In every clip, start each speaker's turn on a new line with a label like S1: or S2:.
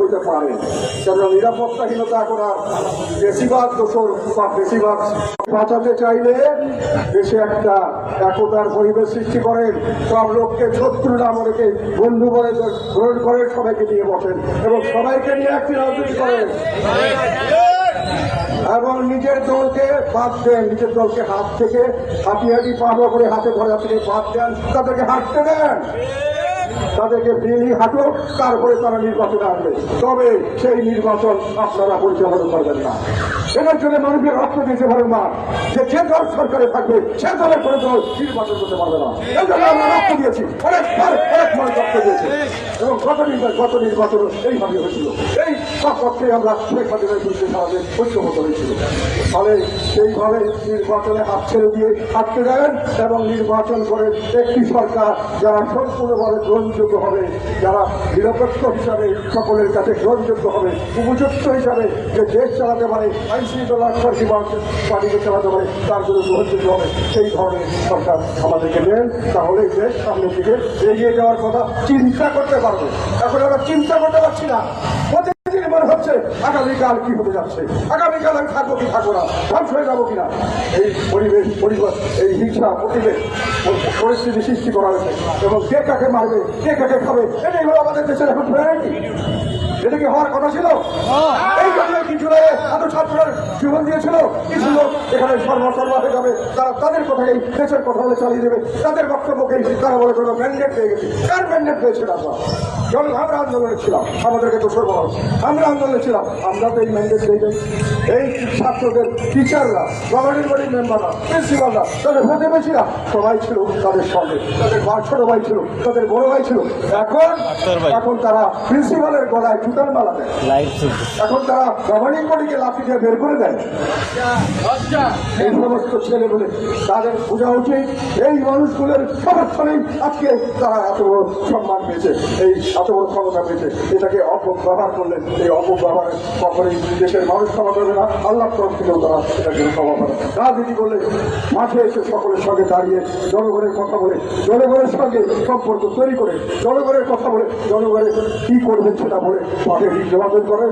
S1: হইতে পারে। কেন নিরাপত্তাহীনতা করার বেশিরভাগ দোষর বা বেশিরভাগ বাঁচাতে চাইলে দেশে একটা একতার পরিবেশ সৃষ্টি করেন। সব লোককে শত্রু না মনে বন্ধু বলে গ্রহণ করেন, সবাইকে নিয়ে বসেন এবং সবাইকে নিয়ে একটি রাজনীতি করেন। এবং নিজের দলকে বাদ দেন, নিজের দলকে হাত থেকে হাঁটি হাঁটি পাবো করে হাতে ধরে থেকে বাদ দেন, তাদেরকে হাঁটতে দেন। তাদেরকে ফ্রিলি হাঁটো, তারপরে তারা নির্বাচনে আসবে। তবে সেই নির্বাচন আপনারা পরিচালনা করবেন না। এটার জন্য মানুষের রক্ত দিয়েছে ভারত মা, যে যে দল সরকারে থাকবে, সে দলের কোনো দল নির্বাচন করতে পারবে না। এই জন্য আমরা রক্ত দিয়েছি। অনেকবার অনেক মানুষ রক্ত দিয়েছে। এবং গত নির্বাচন গত নির্বাচন এইভাবে হয়েছিল। এই সব পক্ষে আমরা শেখ হাসিনার বিরুদ্ধে আমাদের ঐক্যমত হয়েছিল ফলে সেইভাবে নির্বাচনে হাত ছেড়ে দিয়ে হাঁটতে দেন এবং নির্বাচন করে একটি সরকার যারা সম্পূর্ণভাবে গ্রহণযোগ্য হবে। যারা নিরপেক্ষ হিসাবে সকলের কাছে গ্রহণযোগ্য হবে, উপযুক্ত হিসাবে যে দেশ চালাতে পারে আইন শৃঙ্খলা পার্টিকে চালাতে পারে, তার জন্য গ্রহণযোগ্য হবে। সেই ধরনের সরকার আমাদেরকে দেন, তাহলে দেশ সামনের দিকে এগিয়ে যাওয়ার কথা চিন্তা করতে পারবে। এখন আমরা চিন্তা করতে পারছি না। আগামীকাল কি হতে যাচ্ছে? আগামীকাল আমি থাকব কি থাকব না? ধ্বংস হয়ে যাব কিনা? এই পরিবেশ পরিবেশ এই হিংসা প্রতিবেশ পরিস্থিতি সৃষ্টি করা হয়েছে। এবং কে কাকে মারবে কে কাকে খাবে এটাই হলো আমাদের দেশের এখন এটা কি হওয়ার কথা ছিল? এই জন্য কিছু লোক এত ছাত্রের জীবন দিয়েছিল? কিছু লোক এখানে সর্বসর্বা হয়ে যাবে। তারা তাদের কথাই দেশের কথা বলে চালিয়ে দেবে। তাদের বক্তব্যকেই তারা বলে কোনো ম্যান্ডেট পেয়ে গেছে। কার ম্যান্ডেট পেয়েছিল আমরা? যখন আমরা আন্দোলনে ছিলাম? আমাদেরকে দোষর বলা আমরা আন্দোলনে ছিলাম। আমরা তো এই ম্যান্ডেট পেয়ে যাই। এই ছাত্রদের টিচাররা গভর্নিং বডির মেম্বাররা প্রিন্সিপালরা তাদের প্রতিবেশীরা সবাই ছিল তাদের সঙ্গে। তাদের ছোট ভাই ছিল তাদের বড় ভাই ছিল। এখন এখন তারা প্রিন্সিপালের গলায় জুতার মালা দেয়। এখন তারা গভর্নিং বডিকে লাঠি দিয়ে বের করে দেয়। এই সমস্ত ছেলে বলে তাদের বোঝা উচিত এই মানুষগুলোর সমর্থনেই আজকে তারা এত বড় সম্মান পেয়েছে, এই এত বড় ক্ষমতা পেয়েছে। এটাকে অপব্যবহার করলে এই অপব্যবহার কখনই দেশের মানুষ ক্ষমা করবে না আল্লাহ তরফ থেকেও তারা এটাকে ক্ষমা করে। রাজনীতি করলে মাঠে এসে সকলের সঙ্গে দাঁড়িয়ে জনগণের কথা বলে, জনগণের সঙ্গে সম্পর্ক তৈরি করে, জনগণের কথা বলে, জনগণের কি করবেন সেটা বলে মাঠে নির্বাচন করেন।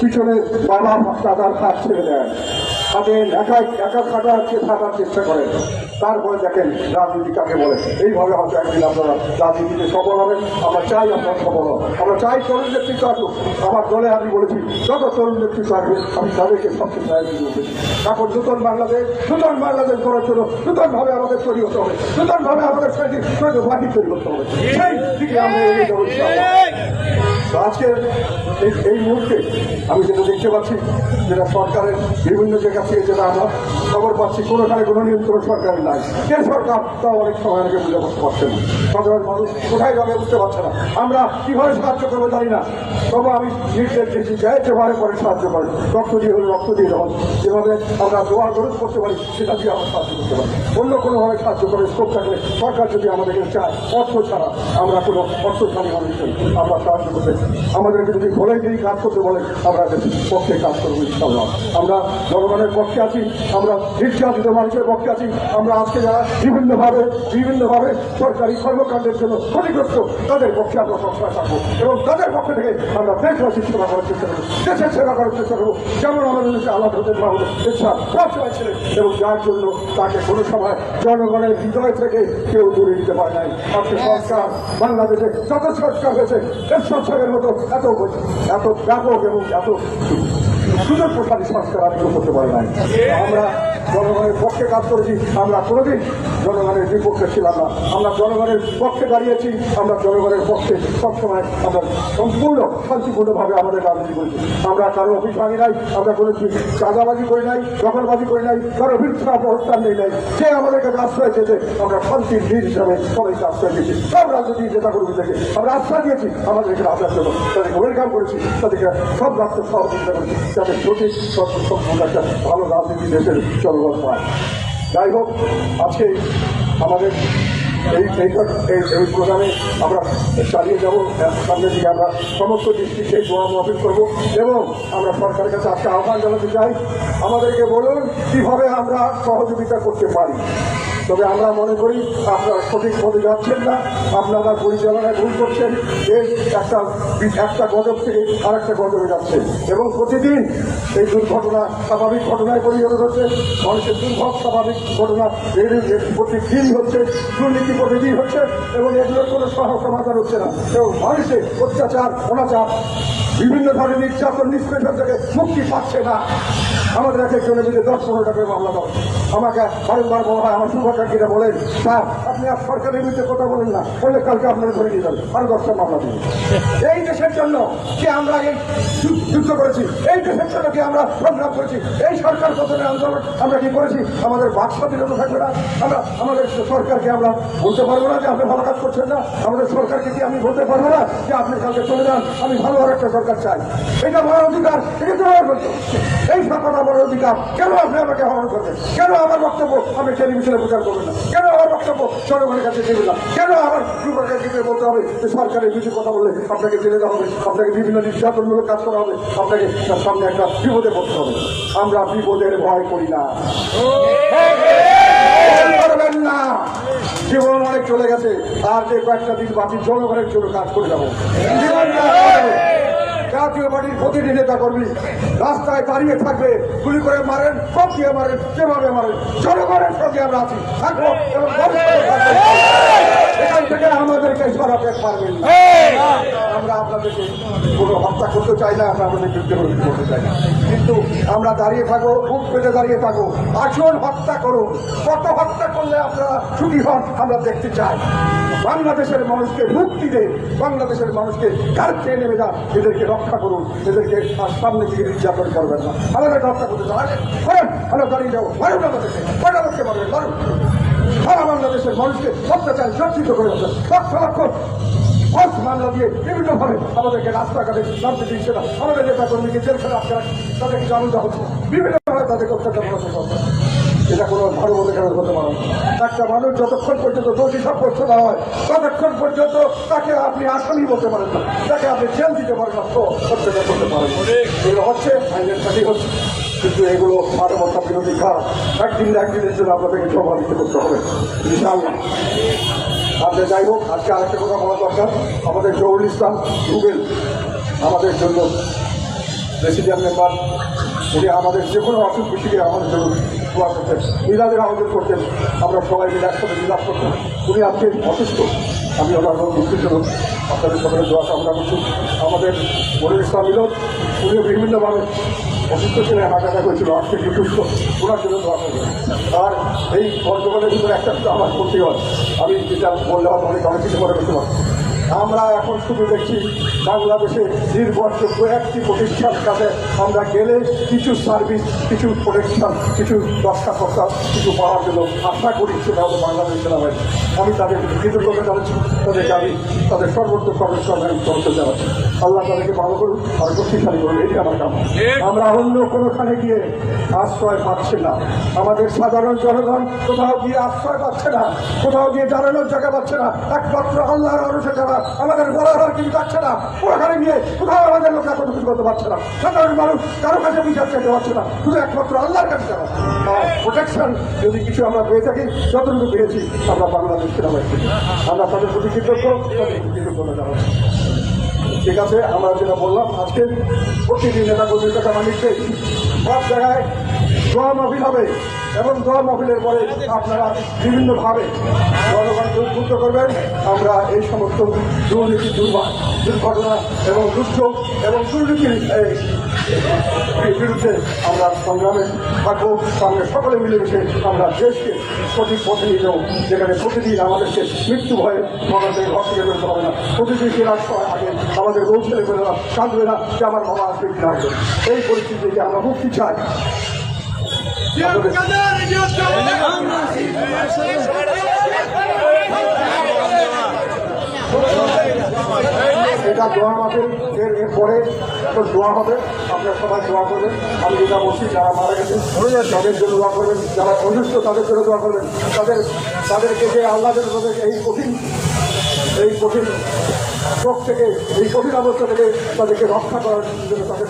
S1: পিছনে বাবা দাদার হাত ছেড়ে দেন। হাতে একা একা হচ্ছে থাকার চেষ্টা করেন। তারপরে দেখেন রাজনীতি কাকে বলে। এইভাবে হয়তো একদিন আপনারা রাজনীতিতে সফল হবেন। আমরা চাই আপনার সফল হন। আমরা চাই তরুণ নেতৃত্ব আসুক আমার দলে আমি বলেছি, যত তরুণ নেতৃত্ব আসবে আমি তাদেরকে সবচেয়ে প্রায়োরিটি দিয়েছি এখন নূতন বাংলাদেশ নূতন বাংলাদেশ গড়ার জন্য নূতনভাবে আমাদের তৈরি হতে হবে। নূতনভাবে আমাদের বাকি তৈরি করতে হবে। সেই দিকে আমরা এগিয়ে যাব আজকে এই মুহূর্তে আমি যেটা দেখতে পাচ্ছি, যেটা সরকারের বিভিন্ন জায়গা থেকে যেটা আমরা খবর পাচ্ছি কোনোখানে কোনো নিয়ন্ত্রণ সরকারের নাই। কে সরকার? তাও অনেক সময় অনেকে বুঝে করতে পারছে না। সাধারণ মানুষ কোথায় যাবে বুঝতে পারছে না। আমরা কীভাবে সাহায্য করব জানি না। তবু আমি নির্দেশ দিচ্ছি যে যেভাবে করে সাহায্য করে। রক্ত দিয়ে হলে রক্ত দিয়ে যেমন যেভাবে আমরা দোয়া গরজ করতে পারি, সেটা দিয়ে আমরা সাহায্য করতে পারি। অন্য কোনোভাবে সাহায্য করে স্কোপ থাকলে সরকার যদি আমাদেরকে চায়, অর্থ ছাড়া আমরা কোনো মানুষ নই। আমরা সাহায্য করতে আমাদেরকে যদি বলে দিয়ে কাজ করতে বলে আমরা পক্ষে কাজ করব ইনশাল্লাহ আমরা জনগণের পক্ষে আছি, আমরা নির্যাতিত মানুষের পক্ষে আছি, আমরা আজকে যারা বিভিন্নভাবে বিভিন্নভাবে সরকারি কর্মকাণ্ডের জন্য ক্ষতিগ্রস্ত, তাদের পক্ষে আমরা সবসময় থাকব। এবং তাদের পক্ষ থেকে আমরা দেশবাসীর সেবা করার চেষ্টা করব, দেশের সেবা করার চেষ্টা করব। যেমন আমাদের দেশে আল্লাহ হতে পারব ইচ্ছা সবসময় ছিলেন এবং যার জন্য তাকে কোনো সময় জনগণের হৃদয় থেকে কেউ দূরে নিতে পারে নাই। আজকে সংস্কার বাংলাদেশে যত সংস্কার হয়েছে এর সংস্কারের মতো এত এত ব্যাপক এবং এত সুযোগ প্রসারী সংস্কার করতে পারে নাই। আমরা জনগণের পক্ষে কাজ করেছি, আমরা কোনোদিন জনগণের বিপক্ষে ছিলাম না। আমরা জনগণের পক্ষে দাঁড়িয়েছি, আমরা জনগণের পক্ষে সবসময় আমরা সম্পূর্ণ, শান্তিপূর্ণভাবে আমাদের রাজনীতি করেছি। আমরা কারও অফিস ভাঙি নাই, আমরা কোনো চাঁদাবাজি করি নাই, দখলবাজি করি নাই, কারও মিথ্যা অবস্থান নেই নাই। সে আমাদের কাছে আশ্রয় চেয়েছে, আমরা শান্তির বীর হিসাবে সবাইকে আশ্রয় দিয়েছি। সব রাজনীতি নেতা কর্মীদেরকে আমরা আশ্রয় দিয়েছি, আমাদের এখানে আসার জন্য। তাদেরকে ওয়েলকাম করেছি, তাদেরকে সব রাষ্ট্র সহযোগিতা করেছি, যাতে সঠিক সত্য সম্পূর্ণ একটা ভালো রাজনীতি দেশের জনগণ পায়। যাই হোক, আজকে আমাদের এই প্রোগ্রামে আমরা চালিয়ে যাব। সামনে দিকে আমরা সমস্ত ডিস্ট্রিক্টে দোয়া মহফিল করব এবং আমরা সরকারের কাছে আজকে আহ্বান জানাতে চাই। আমাদেরকে বলুন, কীভাবে আমরা সহযোগিতা করতে পারি? তবে আমরা মনে করি আপনারা সঠিক পথে যাচ্ছেন না। আপনারা পরিচালনায় ভুল করছেন। দেশ একটা একটা গজব থেকে আর একটা গজবে যাচ্ছে এবং প্রতিদিন এই দুর্ঘটনা স্বাভাবিক ঘটনায় পরিণত হচ্ছে। মানুষের দুর্ভোগ স্বাভাবিক ঘটনা এর প্রতিদিন হচ্ছে, দুর্নীতি প্রতিদিন হচ্ছে এবং এগুলোর কোনো সহ সমাধান হচ্ছে না। এবং মানুষের অত্যাচার, অনাচার বিভিন্ন ধরনের নির্যাতন নিষ্পেষণ থেকে মুক্তি পাচ্ছে না। আমাদের এক একজনের বিরুদ্ধে দশ পনেরো টাকা মামলা দাও আমাকে বারংবার বলা হয়, আমার শুভাকাঙ্ক্ষীরা বলেন, স্যার, আপনি আর সরকারের বিরুদ্ধে কথা বলেন না, বললে কালকে আপনারা ধরে নিয়ে যাবেন, আরও দশটা মামলা দিন। এই দেশের জন্য কি আমরা এই যুদ্ধ করেছি, এই দেশের জন্য কি আমরা সংগ্রাম করেছি, এই সরকার পতনের আন্দোলন আমরা কি করেছি? আমাদের বাক স্বাধীনতা থাকবে না। আমরা আমাদের সরকারকে আমরা বলতে পারব না যে আপনি ভালো কাজ করছেন না। আমাদের সরকারকে কি আমি বলতে পারব না যে আপনি কালকে চলে যান? আমি ভালো আর একটা সরকার চাই। এটা আমার অধিকার, এটা তো আমার এই সরকার আমার অধিকার, কেন আপনি আমাকে হরণ করবেন কেন আমার বক্তব্য আমি টেলিভিশনে প্রচার করবেন না? কেন আমার বক্তব্য জনগণের কাছে দেবেন না? কেন আমার যুবকের বলতে হবে যে সরকারের কিছু কথা বললে আপনাকে জেলে দেওয়া হবে, আপনাকে বিভিন্ন নির্যাতনমূলক কাজ করা হবে, আপনাকে তার সামনে একটা বিপদে পড়তে হবে। আমরা বিপদের ভয় করি না। করবেন না। জীবন অনেক চলে গেছে, আর যে কয়েকটা দিন বাকি জনগণের জন্য কাজ করে যাব। জাতীয় পার্টির প্রতিটি নেতা কর্মী রাস্তায় দাঁড়িয়ে থাকবে গুলি করে মারেন পকিয়ে মারেন যেভাবে মারেন জনগণের সঙ্গে আমরা আছি থাকব এবং এখান থেকে আমাদেরকে সরাতে পারবেন আপনাদেরকে কোনো হত্যা করতে চাই না, আমরা আমাদের বিরুদ্ধে করতে চাই না। কিন্তু আমরা দাঁড়িয়ে থাকব বুক পেতে দাঁড়িয়ে থাকব আসুন হত্যা করুন। কত হত্যা করলে আপনারা ছুটি হন, আমরা দেখতে চাই। বাংলাদেশের মানুষকে মুক্তি দেন বাংলাদেশের মানুষকে গাড় খেয়ে নেমে যান, এদেরকে রক্ষা করুন, এদেরকে আর সামনে থেকে নির্যাতন করবেন না। আমাদের রক্ষা করতে চান। করেন, আমরা দাঁড়িয়ে যাব। মারুন আমাদেরকে লোককে মারবেন? মারুন। সারা বাংলাদেশের মানুষকে অত্যাচার সজ্জিত করে যাচ্ছে লক্ষ লক্ষ ফলস মামলা দিয়ে বিভিন্নভাবে আমাদেরকে রাস্তাঘাটে নামতে দিচ্ছে না। আমাদের নেতা কর্মীকে জেলখানে আটকে রাখছে তাদেরকে দেওয়া হচ্ছে। বিভিন্নভাবে তাদেরকে অত্যাচার করা হচ্ছে। এটা কোনো ভালো বলে কেন হতে পারে। একটা মানুষ যতক্ষণ পর্যন্ত দোষী সাব্যস্ত না হয়, ততক্ষণ পর্যন্ত তাকে আপনি আসামি বলতে পারেন না। তাকে আপনি জেল দিতে পারেন না। তো অত্যাচার করতে পারেন। এগুলো হচ্ছে আইনের সাথে হচ্ছে। কিন্তু এগুলো মানবতা বিরোধী কাজ। একদিন একদিনের জন্য আপনাদেরকে প্রভাবিত করতে হবে। আপনি যাই হোক আজকে আরেকটা কথা বলা দরকার। আমাদের জহুরুল ইসলাম রুবেল, আমাদের জন্য প্রেসিডেন্ট মেম্বার। উনি আমাদের যে কোনো অসুখ বিসুখে আমাদের জন্য দোয়া করতেন, মিলাদের আয়োজন করতেন। আমরা সবাই মিলে একসাথে মিলাদ করতাম। উনি আজকে অসুস্থ। আমি ওনার জন্য আপনাদের সকলে দোয়া কামনা করছি। আমাদের মনির ইসলাম মিলন, উনিও বিভিন্নভাবে অসুস্থ ছিলেন হাঁটা অ্যাটাক হয়েছিল আজকে একটু সুস্থ, ওনার জন্য আর এই ভিতরে একটা আমার করতে হয়। আমি যেটা বললে হয়তো অনেক অনেক কিছু মনে করতে পারব। আমরা এখন শুধু দেখছি বাংলাদেশে নির্ভরযোগ্য একটি প্রতিষ্ঠান কাছে আমরা গেলে কিছু সার্ভিস কিছু প্রোটেকশন কিছু রক্ষাকর্তা কিছু পাওয়ার জন্য আশা করি সেটা হলো বাংলাদেশ সেনাবাহিনী। আমি তাদের কৃতজ্ঞতা জানাচ্ছি তাদেরকে আমি তাদের সর্বোচ্চ সর্বোচ্চ আমি করতে জানাচ্ছি আল্লাহ তাদেরকে ভালো করুন আর শক্তিশালী করুন এটি আমার কাম আমরা অন্য কোনোখানে গিয়ে আশ্রয় পাচ্ছি না। আমাদের সাধারণ জনগণ কোথাও গিয়ে আশ্রয় পাচ্ছে না কোথাও গিয়ে দাঁড়ানোর জায়গা পাচ্ছে না। একমাত্র আল্লাহর যারা আমাদের বলার কিছু পাচ্ছে না। ওখানে গিয়ে কোথাও আমাদের লোক এত কিছু করতে পারছে না। সাধারণ মানুষ কারও কাছে বিচার চাইতে পারছে না। শুধু একমাত্র আল্লাহর কাছে যারা প্রোটেকশন যদি কিছু আমরা পেয়ে থাকি, যতটুকু পেয়েছি, আমরা বাংলাদেশ সেনাবাহিনী আমরা তাদের প্রতি কৃতজ্ঞ, তাদের ঠিক আছে, আমরা যেটা বললাম, আজকে প্রতিদিন নেতা কর্মীর কথা সব জায়গায় মহফিল হবে। এবং দোয়া মহফিলের পরে আপনারা বিভিন্নভাবে জনগণকে উদ্বুদ্ধ করবেন। আমরা এই সমস্ত দুর্নীতি দুর্ভা দুর্ঘটনা এবং দুর্যোগ এবং দুর্নীতির বিরুদ্ধে আমরা সংগ্রামে থাকব। সামনে সকলে মিলেমিশে আমরা দেশকে সঠিক পথে নিয়ে যাব যেখানে প্রতিদিন আমাদেরকে মৃত্যু ভয়ে আমাদের থেকে বেরোতে হবে না। প্রতিদিন ফেরার আগে আমাদের বউ ছেলে কাঁদবে না যে আমার বাবা আসবে কি না এই পরিস্থিতি থেকে আমরা মুক্তি চাই। এটা দোয়া মাঠে এর এরপরে তো দোয়া হবে। আপনারা সবাই দোয়া করবেন। আমি যেটা বলছি, যারা মারা গেছে, তাদের জন্য দোয়া করবেন। যারা অসুস্থ, তাদের জন্য দোয়া করবেন। তাদের তাদেরকে যে আল্লাহ যেন তাদের এই কঠিন এই কঠিন রোগ থেকে, এই কঠিন অবস্থা থেকে তাদেরকে রক্ষা করার জন্য তাদের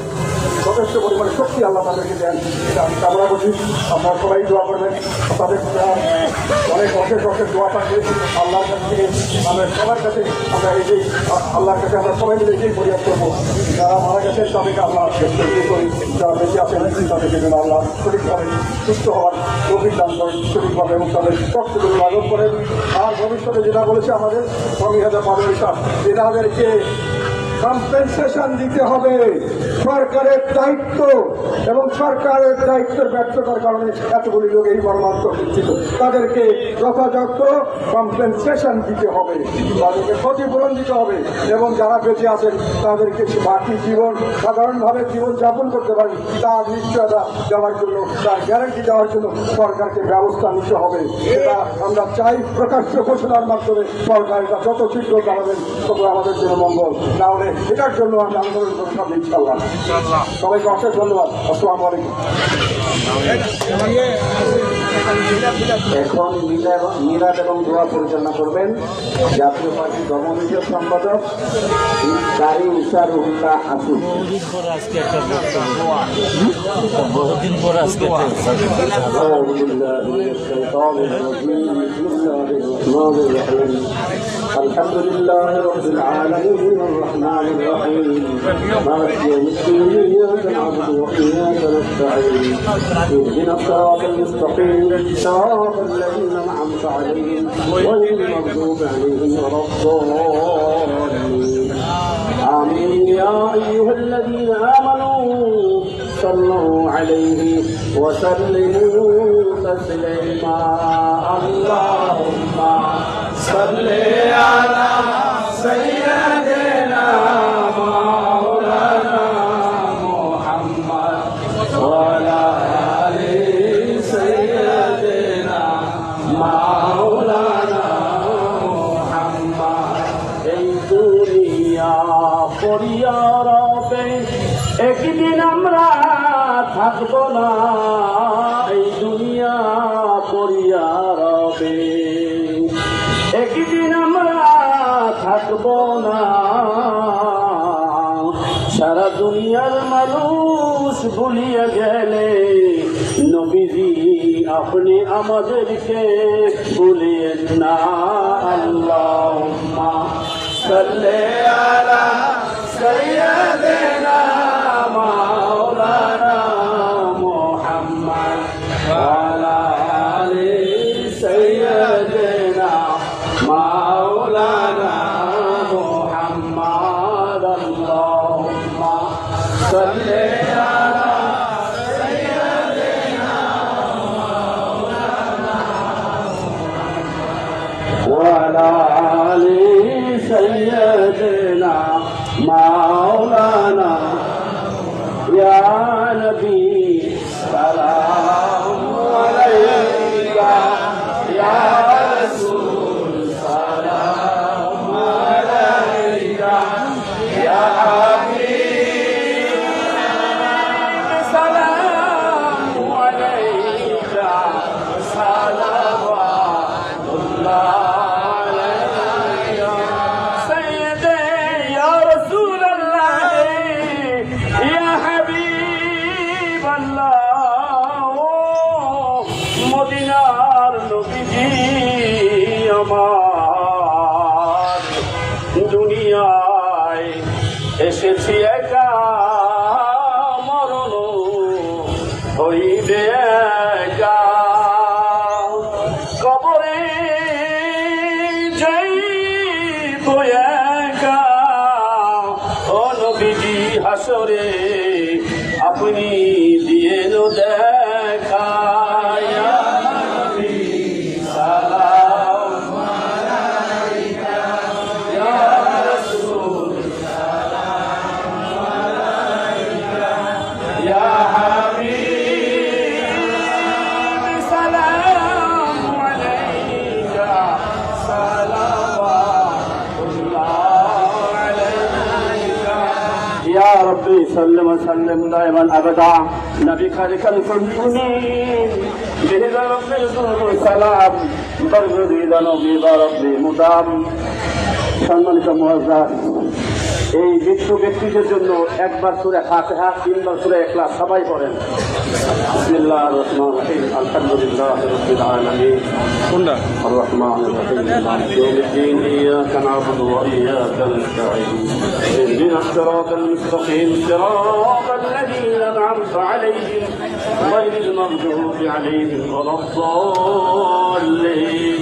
S1: যথেষ্ট পরিমাণে শক্তি আল্লাহ তাদেরকে দেন। এটা আমি কামনা করছি। আপনারা সবাই দোয়া করবেন। তাদের অনেক অশেষ অশেষ দোয়া থাকবে। আল্লাহর কাছ থেকে আমরা সবার কাছে আমরা এই যে, আল্লাহর কাছে আমরা সবাই মিলে এটাই পরিহার করব। যারা মারা গেছেন, তাদেরকে আল্লাহ করি যারা বেঁচে আছেন, তাদেরকে যেন আল্লাহ সঠিকভাবে সুস্থ হওয়ার তৌফিক দান করেন, সঠিকভাবে এবং তাদের কষ্টগুলো লাঘব করেন। আর ভবিষ্যতে যেটা বলেছে আমাদের স্বামী হাজার পাদরি সাহ এনাদেরকে কম্পেনসেশন দিতে হবে। সরকারের দায়িত্ব এবং সরকারের দায়িত্বের ব্যর্থতার কারণে এতগুলি লোক এই মর্মান্ত হচ্ছিল তাদেরকে যথাযথ কম্পেনসেশন দিতে হবে। তাদেরকে ক্ষতিপূরণ দিতে হবে এবং যারা বেঁচে আছেন, তাদেরকে বাকি জীবন, সাধারণভাবে জীবন যাপন করতে পারি তার নিশ্চয়তা দেওয়ার জন্য তার গ্যারান্টি দেওয়ার জন্য সরকারকে ব্যবস্থা নিতে হবে। এটা আমরা চাই প্রকাশ্য ঘোষণার মাধ্যমে। সরকার এটা যত শীঘ্র জানাবেন তত আমাদের জন্য মঙ্গল। তাহলে এটার জন্য আমি আন্দোলন করে থাকবো ইনশাল্লাহ সবাইকে অশেষ ধন্যবাদ আসসালামু আলাইকুম
S2: এখন মিলাদ মিলাদ এবং দোয়া পরিচালনা করবেন জাতীয় পার্টি ধর্মবিষয়ক সম্পাদক কারি ইসারুল্লাহ আসুন
S3: বহুদিন পর আজকে একটা বক্তব্য বহুদিন পর আজকে একটা
S2: أعوذ بالله من الشيطان الرجيم بسم الله الرحمن الرحيم الحمد لله رب العالمين الرحمن الرحيم. مالك يوم الدين إياك نعبد وإياك نستعين. اهدنا الصراط المستقيم. صراط الذين أنعمت عليهم غير المغضوب عليهم ولا الضالين. آمين. يا أيها الذين آمنوا صلوا عليه وسلموا تسليما. اللهم صل على سيدنا ভুলিয়ে গেলে নবীজি আপনি আমাদেরকে ভুলেন না আল্লাহ সাল্লে আলা সৈয়দনা olhar আপনি দিয়ে দেখা ربي سلم وسلم دائما ابدا نبي خالق الكلين به ربي السلام برغدي ذنوبي بربي مدام সম্মানিত মহাজার এই মৃত্যু ব্যক্তিদের জন্য একবার সুরে হাতে হাত তিনবার সুরে একলা সবাই পড়েন বিসমিল্লাহ রহমান রহিম আলহামদুলিল্লাহ রব্বিল আলামিন
S4: কোনটা
S2: الرحمن الرحيم مالك يوم الدين اياك نعبد واياك نستعين اهدنا الصراط المستقيم صراط الذين انعمت عليهم غير المغضوب عليهم ولا الضالين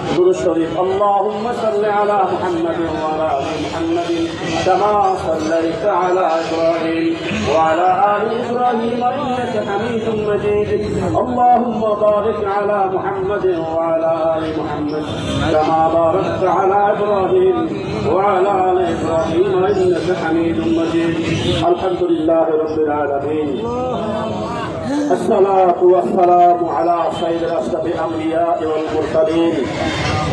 S2: ذو الشريف. اللهم صل على محمد وعلى آل محمد كما صليت على إبراهيم وعلى آل إبراهيم إنك حميد مجيد. اللهم بارك على محمد وعلى آل محمد كما باركت على إبراهيم وعلى آل إبراهيم إنك حميد مجيد. الحمد لله رب العالمين. الصلاة والسلام على سيد أشرف الأنبياء والمرسلين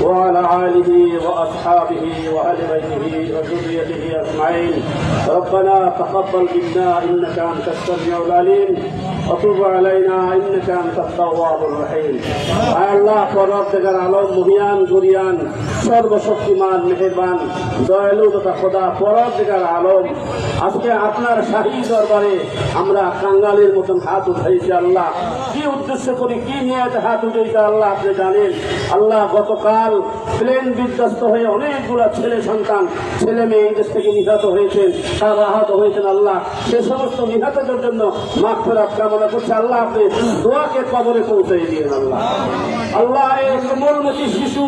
S2: وعلى آله وأصحابه وأهل بيته وذريته أجمعين. ربنا تقبل منا إنك أنت السميع العليم. وتب علينا إنك أنت التواب الرحيم আল্লাহ পরবর্তীকার আলম মহিয়ান গুরিয়ান সর্বশক্তিমান মেহেরবান দয়ালু তথা খোদা পরবর্তীকার আলম আজকে আপনার শাহী দরবারে আমরা কাঙ্গালের মতন হাত উঠাইছি আল্লাহ কি উদ্দেশ্য করি কি নিয়ে এত হাত উঠেছে আল্লাহ আপনি জানেন আল্লাহ গতকাল প্লেন বিধ্বস্ত হয়ে অনেকগুলো ছেলে সন্তান ছেলে মেয়ে এই দেশ থেকে নিহত হয়েছেন তারা আহত হয়েছেন আল্লাহ সে সমস্ত নিহতদের জন্য মাঠ ফেরাত কামনা করছে আল্লাহ আপনি দোয়াকে কবরে পৌঁছে দিয়ে আল্লাহ। আল্লাহ এই কোমলমতি শিশু